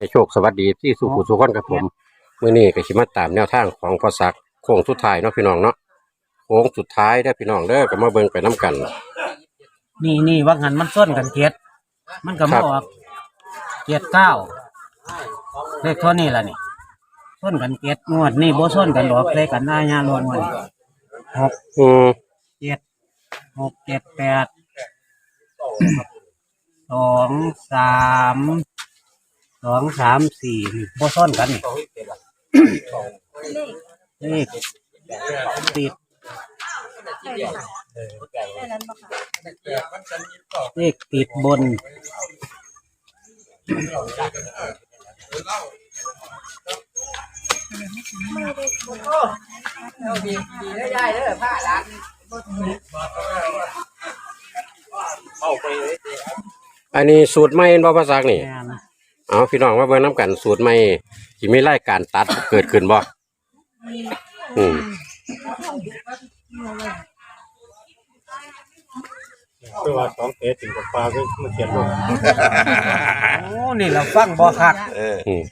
ให้โชคสวัสดีที่สุขุสุขคนครับผมมื้อนี้ก็สิมาตามแนวทางของพ่อศักดิ์โค้งสุดท้ายเนาะพี่น้องเนาะโค้งสุดท้ายได้อพี่น้องเด้อก็มาเบิ่งไปน้กัน นี่นี่ว่างันมันส้นกันเกียรมันก็ครัมาบ ออกเกียรเก้าเลขเท่านี้ล่ะนี่ส้นกันเกียรงวดนี่โบส้นกันหรอกเลขกันหน้ายาลวนวันหกอืมเจ็ดหกเจ็ดแปด สองสาม สองสามสี่โบส้นกันนี่เลขติดเลขติดบน อันนี้สูตรใหม่เห็นบ่พ่อศักดิ์นี่ แม่น เอาพี่น้องมาเบิ่งน้กันสูตรใหม่สิมีรายการตัดเกิดขึ้นบ่อืมคือว่าสองเตะถึงกับปลาคือมาเขียนลงโอ้นี่เราฟังบ่คักอืม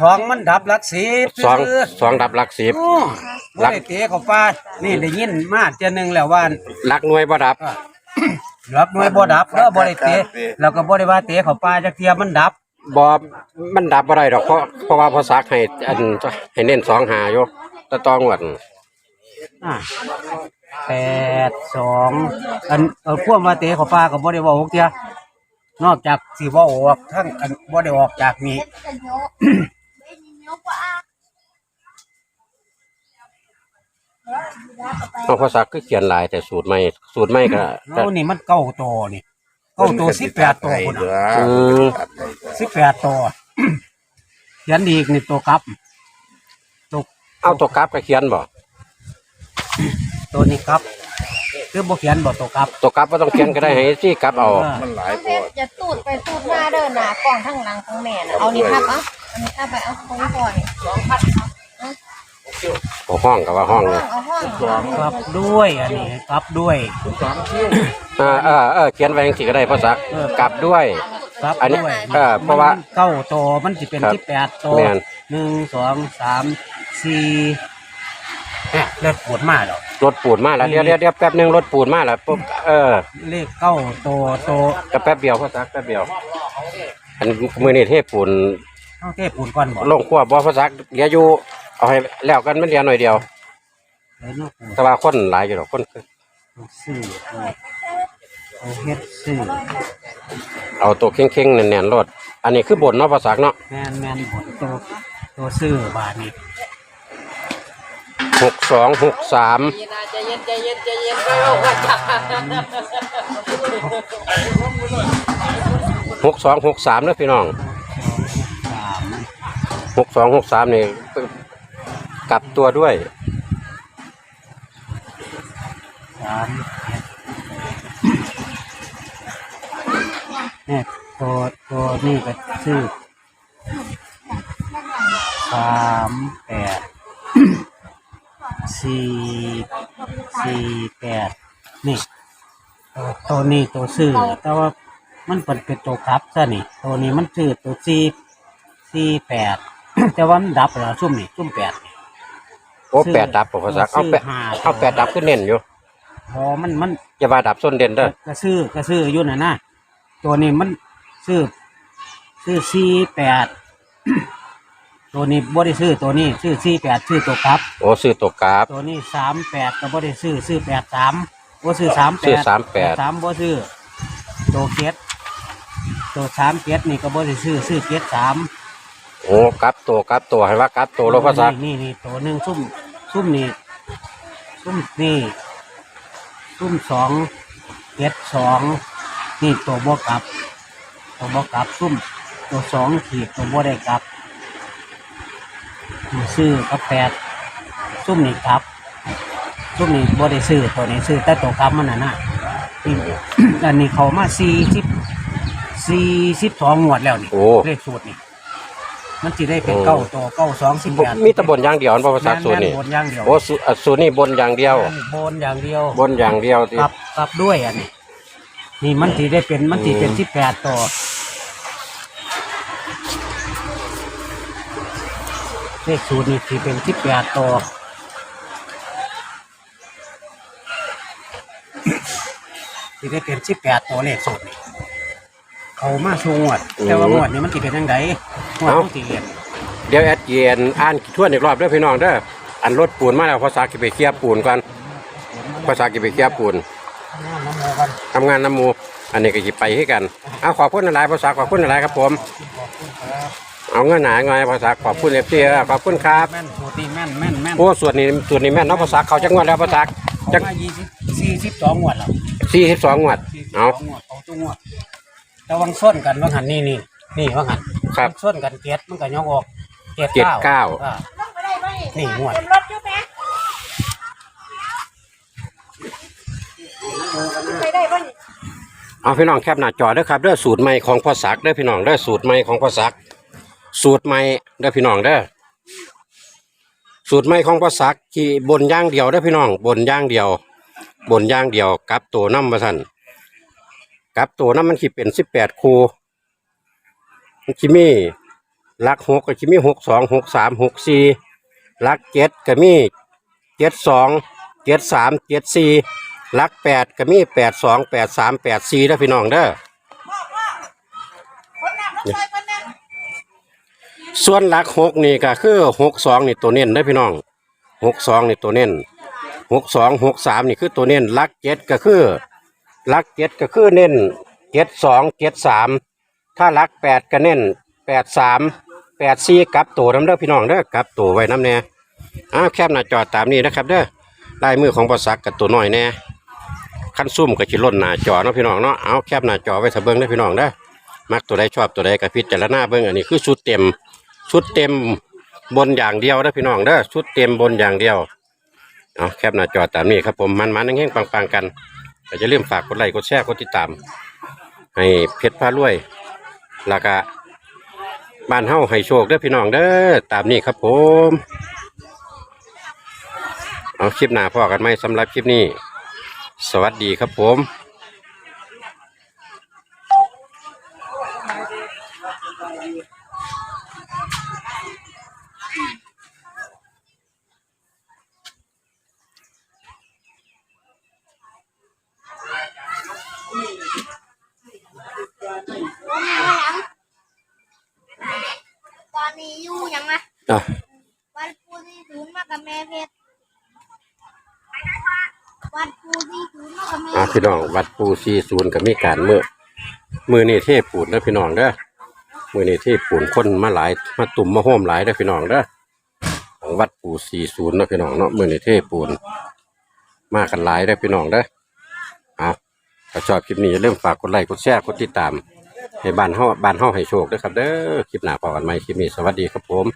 สองมันดับหลักสิบสองซื่อสองดับหลักสิบโอ้บ่ได้เตะเข้าป่านี่ได้ยินมาเจอหนึงแล้วว่าหลักหน่วยบ่ดับ รับหน่วยบ่ดับเด้อบ่ได้เตะแล้วก็บ่ได้ว่าเตะเข้าป่าจักเทียมันดับ บ่มันดับบ่ได้ดอกเพราะเพราะว่าพ่อศักดิ์ให้อันให้เน้นสองหาอยู่แต่ตองวดอ่าแปดสองอันเออพวกมาเตะเข้าป่าก็บ่ได้เว่าหกเทียนอกจากสิบ่ออกทั้งอันบ่ได้ออกจากนี้ เอาพ่อศักดิ์คือเขียนหลายแต่สูตรใหม่สูตรใหม่ก็ก็โอ้นี่มันเก้าตัวนี่เก้าตัวสิบแปดตัวพุ่นน่ะอืม สิบแปดตัวเขียนอีกนี่ตัวกลับ ตัวเอาตัวกราฟก็เขียนบ่ตัวนี้ครับ คือบ่เขียนบ่ตัวกลับตัวกราฟบ่ต้องเขียนก็ได้ให้ที่กราฟเอาเออมันหลายเอาเพชรจะตูดไปตูดมาเดินหนากล่องข้างหลังของแม่น่ะเอานี่พับเอาอันนี้พับไปเอาตรงนี้ก่อนสองพัดเอา เอาห้องก็ว่าห้องห้เลอยงเอาห้องกลับด้วยอันนี้กลับด้วยอ่าเออเออเขียนไว้จังซี่ก็ได้พ่อศักดิ์เออกลับด้วย กลับอันนี้ด้วยเออเพราะว่ามันเก้าตัวมันจะเป็นครับสิบแปดตัวแม่น หนึ่งสองสามสี่เนี่ยเลือดปวดมากหรอกรถปูนมาแล้วเดี๋ยวเดี๋ยวเดี๋ยวแป๊บหนึงรถปูนมาแล้วปุ๊บเออเลขเก้าตัวตัวก็แป๊บเดียวพ่อศักดิ์แป๊บเดียว อันมื้อนี้เทปูนเอาเทปูนก่อนบ่ลงครัวบ่พ่อศักดิ์เหลืออยู่ เอาให้แล้วกันมันเหลือหน่อยเดียวเลยเนาะปูแต่ว่าคนหลายอยู่ดอกคนซื้อเอาเฮ็ดซื้อเอาตัวเข่งๆแน่นๆรถอันนี้คือบนเนาะพ่อศักดิ์เนาะแมนแมนผลตัวตัวซื้อบาทนี่หกสองหกสามหกสองหกสามเนอะพี่น้องสามหกสองหกสามนี่ กลับตัวด้วยสามเนี่ยตัวตัวนี่ก็ซื้อสามแปดสี่สี่แปดนี่ตัวตัวนี้ตัวซื้อแต่ว่ามันเป็นเป็นตัวครับซะนี่ ตัวนี้มันซื้อตัวสี่สี่แปดแต่ว่ามันดับแล้วซุ่มนี่ซุ่มแปด อ้ซื้อแปดดับผมภาษาเอาแปดซื้อห้าเอาแปดดับขึ้นเน้นอยู่พอมันมันอย่าว่าดับส้นเด่นเด้อกระซื้อกระซื้ออยู่น่ะนะตัวนี้มันซื้อซื้อสี่แปด ตัวนี้บ่ได้ซื้อตัวนี้ซื้อสี่แปดซื้อตัวครับ โอ้ซื้อตัวกราฟ ตัวนี้สามแปดก็บ่ได้ซื้อซื้อแปดสามบ่ซื้อสามแปซื้อด38 สามบ่ซื้อตัวเก็ดตัวสามเก็ดนี่ก็บ่ได้ซื้อซื้อเก็ดสามโอ้กราฟตัวกราฟตัวให้ว่ากราฟตัวรถภาษานี่นี่ตัวหนึ่งซุ่ม ซุ่มนี่ซุ่มนี่ซุ่มสองเก็ดสองนี่ตัวบ่กลับ ตัวบ่กลับซุ่มตัวสองขีดตัวบ่ได้กลับตัวซื้อกับแปดซุ่มนี่กลับซุ่มนี่บ่ได้ซื้อตัวนี้ซื้อแต่ตัวกลับมันน่ะนะนี่อันนี้เขามาสี่สิบสี่สิบสองงวดแล้วนี่โอ้เลขสูตรนี่ มันจะได้เป็นโอ้เก้าตัวเก้าสองสิบแปดมีแตะบนอย่างเดียวอันบ่ภาษาสูตรนี่บนอย่างเดียวโอ้สูอะสูตรนี่บนอย่างเดียวแม่นบนอย่างเดียวบนอย่างเดียวที่กลับกลับด้วยอันนี้นี่มันจะได้เป็นมันจะเป็นอืมสิบแปดตัวเลขศูนย์นี่ที่เป็นสิบแปดตัวที่ได้เป็นสิบแปดตัวเลขศูนย์นี่เขามาสูงวดแต่ว่างวดนี้มันสิเป็นยังไง งวดต้องตีเรียนเดี๋ยวแอดเย็นอ่านทวนอีกรอบเด้อพี่น้องเด้ออันรถปูนมาแล้วภาษากิไปเคลียร์ปูนก่อนภาษากิไปเคลียร์ปูนน้ำโมกันทำงานน้ำหมูอันนี้ก็สิไปให้กันเอาขอบคุณหลายๆภาษาขอบคุณหลายๆครับผม เอาเงินหนาไงภาษาขอบคุณเอฟซีขอบคุณครับแม่นสูตรนี่แม่นแม่นแม่นโอ้ส่วนนี้ส่วนนี้แม่นเนาะภาษาเขาจังหวัดแล้วภาษาเขามายี่สิบสี่สิบสองงวดแล้วสี่สิบสองงวดสี่สิบสเอาองงวดเขาตุ้งวดแต่วังส้นกันวังหันนี่นี่นี่วังหัน ครับส้นกันเจ็ดมันก็ยกออกเจ็ดเจ็ดเก้าอ่นี่งวด เต็มรถอยู่ไหมไปได้ป่ะนี่เอาพี่น้องแคปหน้าจอเด้อครับเด้อสูตรใหม่ของพ่อศักดิ์เด้อพี่น้องเด้อสูตรใหม่ของพ่อศักดิ์สูตรใหม่เด้อพี่น้องเด้อสูตรใหม่ของพ่อศักดิ์ที่บนอย่างเดียวเด้อพี่น้องบนอย่างเดียว บนอย่างเดียวกับตัวน้ำมาสั่นกับตัวน้ำมันคิเป็นสิบแปดคูมัน คิมีหลักหกก็คิมีหกสองหกสามหกสี่หลักเจ็ดก็มีเจ็ดสองเจ็ดสามเจ็ดสี่หลักแปดก็มีแปดสองแปดสามแปดสี่เด้อพี่น้องเด้อคนนั่งรถไฟคนนั่งส่วนหลักหกนี่ก็คือหกสองนี่ตัวเน้นได้อพี่น้องหกสองนี่ตัวเน้นหกสองหกสามนี่คือตัวเน้นหลักเจ็ดก็คือหลักเจ็ดก็คือเน้นเจ็ดสองเจ็ดสาม ถ้าหลักแปดก็เน้นแปดสามแปดสี่กลับตัวน้ำเด้อพี่น้องเด้อกลับตัวไว้น้ำแน่อ้าวแคบหน้าจอตามนี้นะครับ เด้อลายมือของภาษากับตัวน้อยแน่ขั้นซุ่มกับชิล้นหน้าจอเนาะพี่น้องเนาะเอาแคบหน้าจอไว้ถ้าเบิ้งเด้อพี่น้องเด้อมักตัวใดชอบตัวใดก็พิจารณาเบิ้งอันนี้คือชุดเต็มชุดเต็มบนอย่างเดียวนะพี่น้องเด้อชุดเต็มบนอย่างเดียวเอาแคปหน้าจอตามนี้ครับผมมันมันๆแห้งๆปังๆกันก็จะเริ่าลืมฝากกดไลค์กดแชร์กดติดตาม ให้เพชรพารวย แล้วก็บ้านเฮาให้โชคเด้อพี่น้องเด้อตามนี้ครับผมเอาคลิปหน้าพอกันไหมสำหรับคลิปนี้ สวัสดีครับผม ตอนนี้อยู่ยังไง อะวันปูที่ศูนย์มากับแม่เพชรวันปูที่ศูนย์มากับแม่อะพี่น้องวัดปูซีศูนย์ก็มีการมือมือนี่เทปูนเด้อพี่น้องเด้อมือนี่เทปูนคนมาหลายมาตุ่มมาโฮมหลายเด้อพี่น้องเด้อของวัดปูซีศูนย์เนาะพี่น้องเนาะมือนี่เทปูนมากันหลายเด้อพี่น้องเด้อเอาถ้าชอบคลิปนี้อย่าลืมฝากกดไลค์กดแชร์กดติดตามให้บ้านเฮาบ้านเฮาให้โชคเด้อครับเด้อคลิปหน้าพอกันใหม่คลิปนี้สวัสดีครับผม